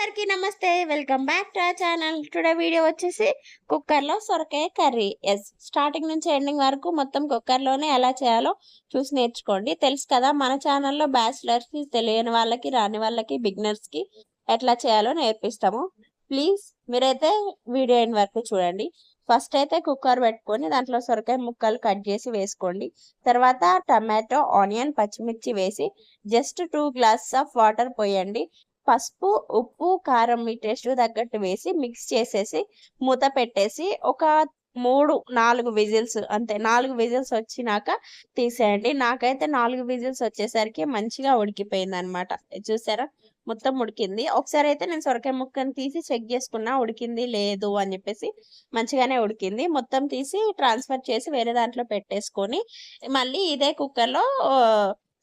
అందరికీ నమస్తే. Welcome back to a channel today video వచ్చేసి కుక్కర్లో సొరకాయ కర్రీ. ఎస్ స్టార్టింగ్ నుంచి ఎండింగ్ వరకు మొత్తం కుక్కర్లోనే ఎలా చేయాలో చూసి నేర్చుకోండి. తెలుసు కదా మన ఛానల్లో బ్యాచిలర్స్కి తెలియని వాళ్ళకి రాని వాళ్ళకి బిగినర్స్కి ఎట్లా చేయాలో నేర్పిస్తాము. ప్లీజ్ మీరైతే వీడియో ఎండ్ వరకు చూడండి. ఫస్ట్ అయితే కుక్కర్ పెట్టుకొని దాంట్లో సొరకాయ ముక్కలు కట్ చేసి వేసుకోండి. తర్వాత టమాటో ఆనియన్ పచ్చిమిర్చి వేసి just two glasses of water పోయండి. పసుపు ఉప్పు కారం మీ టేస్ట్ తగ్గట్టు వేసి మిక్స్ చేసేసి మూత పెట్టేసి ఒక మూడు నాలుగు విజిల్స్ అంతే. నాలుగు విజిల్స్ వచ్చినాక తీసేయండి. నాకైతే నాలుగు విజిల్స్ వచ్చేసరికి మంచిగా ఉడికిపోయింది అనమాట చూసారా? మొత్తం ఉడికింది. ఒకసారి అయితే నేను సొరకాయ ముక్కను తీసి చెక్ చేసుకున్నా ఉడికింది లేదు అని చెప్పేసి మంచిగానే ఉడికింది. మొత్తం తీసి ట్రాన్స్ఫర్ చేసి వేరే దాంట్లో పెట్టేసుకొని మళ్ళీ ఇదే కుక్కర్లో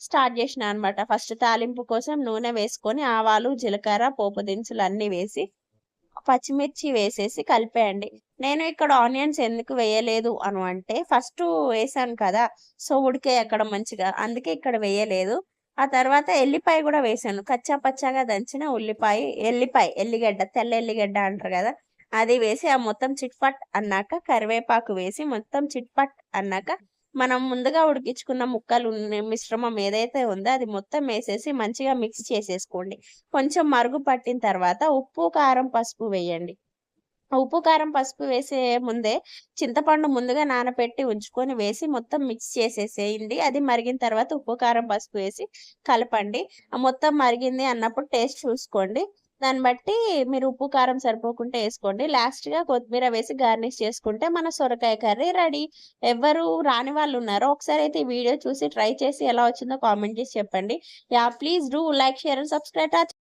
స్టార్ట్ చేసిన అనమాట ఫస్ట్ తాలింపు కోసం నూనె వేసుకొని ఆవాలు జీలకర్ర పోపు దినుసులు అన్ని వేసి పచ్చిమిర్చి వేసేసి కలిపేయండి. నేను ఇక్కడ ఆనియన్స్ ఎందుకు వేయలేదు అను అంటే ఫస్ట్ వేసాను కదా సో ఉడికే అక్కడ మంచిగా అందుకే ఇక్కడ వేయలేదు. ఆ తర్వాత ఎల్లిపాయ కూడా వేసాను. కచ్చా పచ్చాగా దంచిన ఉల్లిపాయ ఎల్లిపాయ ఎల్లిగడ్డ తెల్ల ఎల్లిగడ్డ అంటారు కదా అది వేసి ఆ మొత్తం చిట్పట్ అన్నాక కరివేపాకు వేసి మొత్తం చిట్పట్ అన్నాక మనం ముందుగా ఉడికించుకున్న ముక్కలు మిశ్రమం ఏదైతే ఉందో అది మొత్తం వేసేసి మంచిగా మిక్స్ చేసేసుకోండి. కొంచెం మరుగు పట్టిన తర్వాత ఉప్పు కారం పసుపు వేయండి. ఉప్పు కారం పసుపు వేసే ముందే చింతపండు ముందుగా నానబెట్టి ఉంచుకొని వేసి మొత్తం మిక్స్ చేసేసేయండి. అది మరిగిన తర్వాత ఉప్పు కారం పసుపు వేసి కలపండి. మొత్తం మరిగింది అన్నప్పుడు టేస్ట్ చూసుకోండి. దాన్ని బట్టి మీరు ఉప్పు కారం సరిపోకుంటే వేసుకోండి. లాస్ట్గా కొత్తిమీర వేసి గార్నిష్ చేసుకుంటే మన సొరకాయ కర్రీ రెడీ. ఎవరు రాని వాళ్ళు ఉన్నారో ఒకసారి అయితే ఈ వీడియో చూసి ట్రై చేసి ఎలా వచ్చిందో కామెంట్ చేసి చెప్పండి. Yeah please do like share and subscribe